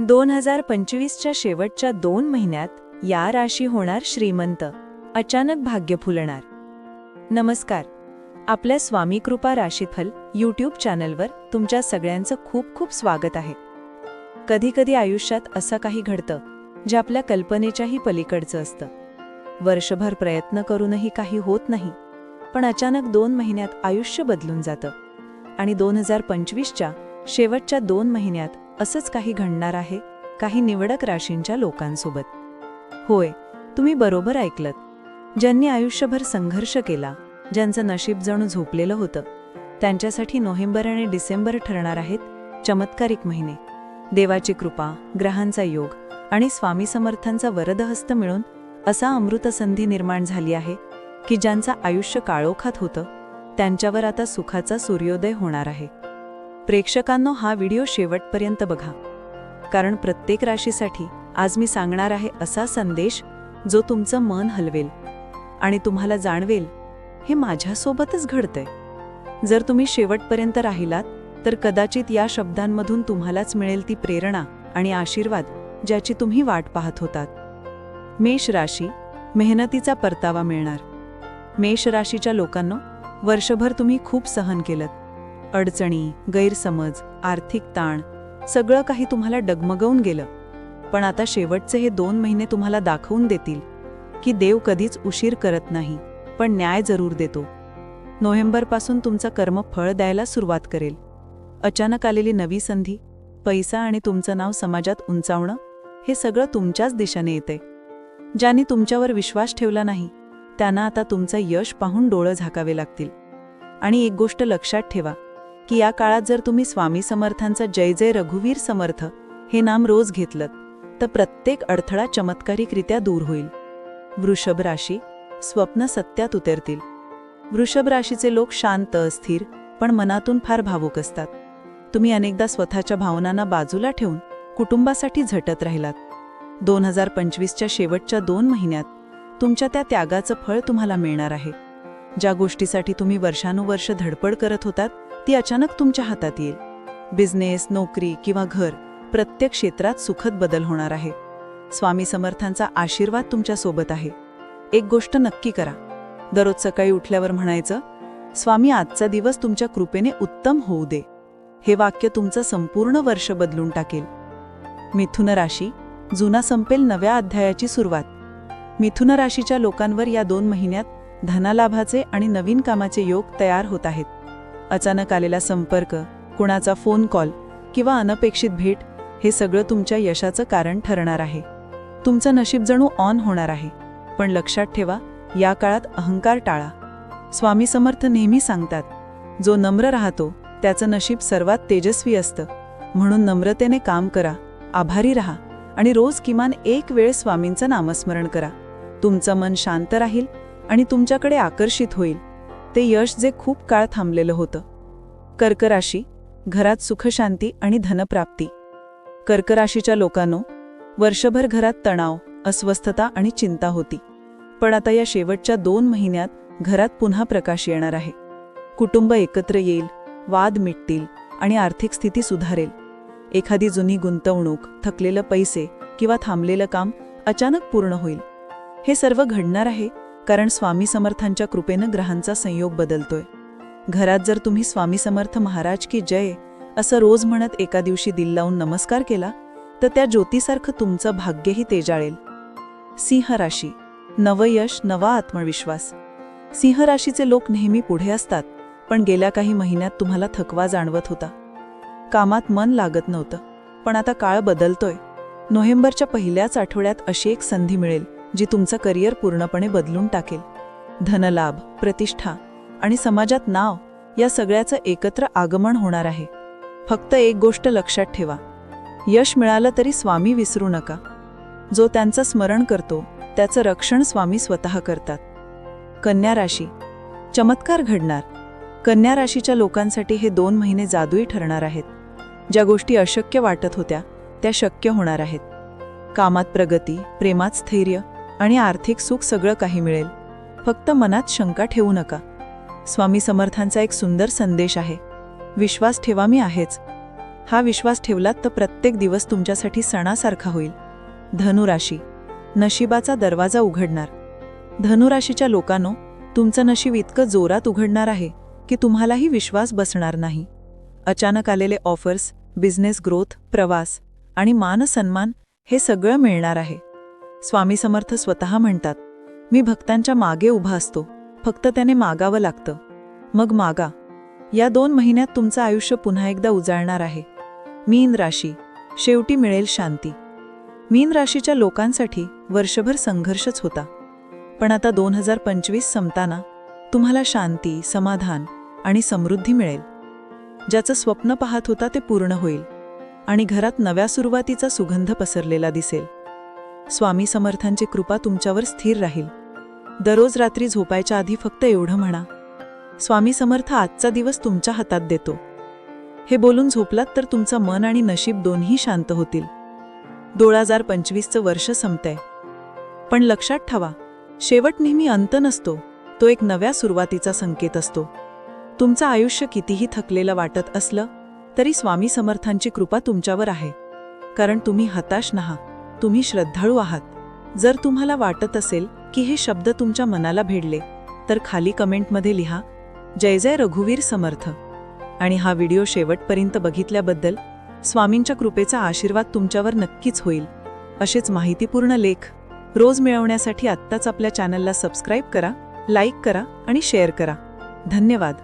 दोन हजार पंचवीसच्या शेवटच्या दोन महिन्यात या राशी होणार श्रीमंत अचानक भाग्य फुलणार. नमस्कार आपल्या स्वामी कृपा राशीफल यूट्यूब चॅनलवर तुमच्या सगळ्यांचं खूप खूप स्वागत आहे. कधीकधी आयुष्यात असं काही घडतं जे आपल्या कल्पनेच्याही पलीकडचं असतं. वर्षभर प्रयत्न करूनही काही होत नाही पण अचानक दोन महिन्यात आयुष्य बदलून जातं. आणि दोन हजार पंचवीसच्या शेवटच्या दोन महिन्यात असंच काही घडणार आहे काही निवडक राशींच्या लोकांसोबत. होय तुम्ही बरोबर ऐकलत. ज्यांनी आयुष्यभर संघर्ष केला ज्यांचं नशीब जणू झोपलेलं होतं त्यांच्यासाठी नोव्हेंबर आणि डिसेंबर ठरणार आहेत चमत्कारिक महिने. देवाची कृपा ग्रहांचा योग आणि स्वामी समर्थांचा वरदहस्त मिळून असा अमृतसंधी निर्माण झाली आहे की ज्यांचं आयुष्य काळोखात होतं त्यांच्यावर आता सुखाचा सूर्योदय होणार आहे. प्रेक्षकांनो हा व्हिडिओ शेवटपर्यंत बघा. कारण प्रत्येक राशीसाठी आज मी सांगणार आहे असा संदेश जो तुमचं मन हलवेल आणि तुम्हाला जाणवेल हे माझ्यासोबतच घडतंय. जर तुम्ही शेवटपर्यंत राहिलात तर कदाचित या शब्दांमधून तुम्हालाच मिळेल ती प्रेरणा आणि आशीर्वाद ज्याची तुम्ही वाट पाहत होतात. मेष राशी मेहनतीचा परतावा मिळणार. मेष राशीच्या लोकांनो वर्षभर तुम्ही खूप सहन केलं अडचणी गैरसमज आर्थिक ताण सगळं काही तुम्हाला डगमगवून गेलं. पण आता शेवटचे हे दोन महिने तुम्हाला दाखवून देतील की देव कधीच उशीर करत नाही पण न्याय जरूर देतो. नोव्हेंबरपासून तुमचं कर्म फळ द्यायला सुरुवात करेल. अचानक आलेली नवी संधी पैसा आणि तुमचं नाव समाजात उंचावणं हे सगळं तुमच्याच दिशेने येते. ज्यांनी तुमच्यावर विश्वास ठेवला नाही त्यांना आता तुमचं यश पाहून डोळं झाकावे लागतील. आणि एक गोष्ट लक्षात ठेवा की या काळात जर तुम्ही स्वामी समर्थांचं जय जय रघुवीर समर्थ हे नाम रोज घेतलं तर प्रत्येक अडथळा चमत्कारिकरित्या दूर होईल. वृषभ राशी स्वप्न सत्यात उतरतील. वृषभ राशीचे लोक शांत स्थिर पण मनातून फार भावूक असतात. तुम्ही अनेकदा स्वतःच्या भावनांना बाजूला ठेवून कुटुंबासाठी झटत राहिलात. दोन हजार पंचवीसच्या शेवटच्या दोन महिन्यात तुमच्या त्या त्यागाचं फळ तुम्हाला मिळणार आहे. ज्या गोष्टीसाठी तुम्ही वर्षानुवर्ष धडपड करत होतात ती अचानक तुमच्या हातात येईल. बिझनेस नोकरी किंवा घर प्रत्येक क्षेत्रात सुखद बदल होणार आहे. स्वामी समर्थांचा आशीर्वाद तुमच्यासोबत आहे. एक गोष्ट नक्की करा. दररोज सकाळी उठल्यावर म्हणायचं स्वामी आजचा दिवस तुमच्या कृपेने उत्तम होऊ दे. हे वाक्य तुमचं संपूर्ण वर्ष बदलून टाकेल. मिथुन राशी जुना संपेल नव्या अध्यायाची सुरुवात. मिथुन राशीच्या लोकांवर या दोन महिन्यात धनालाभाचे आणि नवीन कामाचे योग तयार होत आहेत. अचानक आलेला संपर्क कुणाचा फोन कॉल किंवा अनपेक्षित भेट हे सगळं तुमच्या यशाचं कारण ठरणार आहे. तुमचं नशीब जणू ऑन होणार आहे. पण लक्षात ठेवा या काळात अहंकार टाळा. स्वामी समर्थ नेहमी सांगतात जो नम्र राहतो त्याचं नशीब सर्वात तेजस्वी असतं. म्हणून नम्रतेने काम करा आभारी राहा आणि रोज किमान एक वेळ स्वामींचं नामस्मरण करा. तुमचं मन शांत राहील आणि तुमच्याकडे आकर्षित होईल. ते यश जे खूप काळ थांबलेलं होतं. कर्कराशी घरात सुखशांती आणि धनप्राप्ती. कर्कराशीच्या लोकांनो वर्षभर घरात तणाव अस्वस्थता आणि चिंता होती. पण आता या शेवटच्या दोन महिन्यात घरात पुन्हा प्रकाश येणार आहे. कुटुंब एकत्र येईल वाद मिटतील आणि आर्थिक स्थिती सुधारेल. एखादी जुनी गुंतवणूक थकलेलं पैसे किंवा थांबलेलं काम अचानक पूर्ण होईल. हे सर्व घडणार आहे कारण स्वामी समर्थांच्या कृपेनं ग्रहांचा संयोग बदलतोय. घरात जर तुम्ही स्वामी समर्थ महाराज की जय असं रोज म्हणत एका दिवशी दिल लावून नमस्कार केला तर त्या ज्योतीसारखं तुमचं भाग्यही तेजाळेल. सिंह राशी. नवयश नवा आत्मविश्वास. सिंह राशीचे लोक नेहमी पुढे असतात पण गेल्या काही महिन्यात तुम्हाला थकवा जाणवत होता. कामात मन लागत नव्हतं पण आता काळ बदलतोय. नोव्हेंबरच्या पहिल्याच आठवड्यात अशी एक संधी मिळेल. जी तुमचं करिअर पूर्णपणे बदलून टाकेल. धनलाभ प्रतिष्ठा आणि समाजात नाव या सगळ्याचं एकत्र आगमन होणार आहे. फक्त एक गोष्ट लक्षात ठेवा. यश मिळालं तरी स्वामी विसरू नका. जो त्यांचं स्मरण करतो त्याचं रक्षण स्वामी स्वतः करतात. कन्या राशी. चमत्कार घडणार. कन्या राशीच्या लोकांसाठी हे दोन महिने जादुई ठरणार आहेत. ज्या गोष्टी अशक्य वाटत होत्या त्या शक्य होणार आहेत. कामात प्रगती प्रेमात स्थैर्य आणि आर्थिक सुख सगळं काही मिळेल. फक्त मनात शंका ठेवू नका. स्वामी समर्थांचा एक सुंदर संदेश आहे. विश्वास ठेवा मी आहेच. हा विश्वास ठेवलात तर प्रत्येक दिवस तुमच्यासाठी सणासारखा होईल. धनुराशी. नशिबाचा दरवाजा उघडणार. धनुराशीच्या लोकांनो तुमचं नशीब इतकं जोरात उघडणार आहे की तुम्हालाही विश्वास बसणार नाही. अचानक आलेले ऑफर्स बिझनेस ग्रोथ प्रवास आणि मान सन्मान हे सगळं मिळणार आहे. स्वामी समर्थ स्वतः म्हणतात मी भक्तांच्या मागे उभा असतो फक्त त्याने मागावं लागतं. मग मागा. या दोन महिन्यात तुमचं आयुष्य पुन्हा एकदा उजाळणार आहे. मीन राशी. शेवटी मिळेल शांती. मीन राशीच्या लोकांसाठी वर्षभर संघर्षच होता. पण आता दोन हजार पंचवीस संपताना तुम्हाला शांती समाधान आणि समृद्धी मिळेल. ज्याचं स्वप्न पाहत होता ते पूर्ण होईल आणि घरात नव्या सुरुवातीचा सुगंध पसरलेला दिसेल. स्वामी समर्थांची कृपा तुमच्यावर स्थिर राहील. दररोज रात्री झोपायच्या आधी फक्त एवढं म्हणा. स्वामी समर्थ आजचा दिवस तुमच्या हातात देतो. हे बोलून झोपलात तर तुमचं मन आणि नशीब दोन्ही शांत होतील. दोन हजार पंचवीसचं वर्ष संपतंय. पण लक्षात ठेवा शेवट नेहमी अंत नसतो. तो एक नव्या सुरुवातीचा संकेत असतो. तुमचं आयुष्य कितीही थकलेलं वाटत असलं तरी स्वामी समर्थांची कृपा तुमच्यावर आहे. कारण तुम्ही हताश नहा. तुम्ही श्रद्धाळू आहात. जर तुम्हाला वाटत असेल की हे शब्द तुमच्या मनाला भेडले तर खाली कमेंटमध्ये लिहा जय जय रघुवीर समर्थ. आणि हा व्हिडिओ शेवटपर्यंत बघितल्याबद्दल स्वामींच्या कृपेचा आशीर्वाद तुमच्यावर नक्कीच होईल. असेच माहितीपूर्ण लेख रोज मिळवण्यासाठी आत्ताच आपल्या चॅनलला सबस्क्राईब करा लाईक करा आणि शेअर करा. धन्यवाद.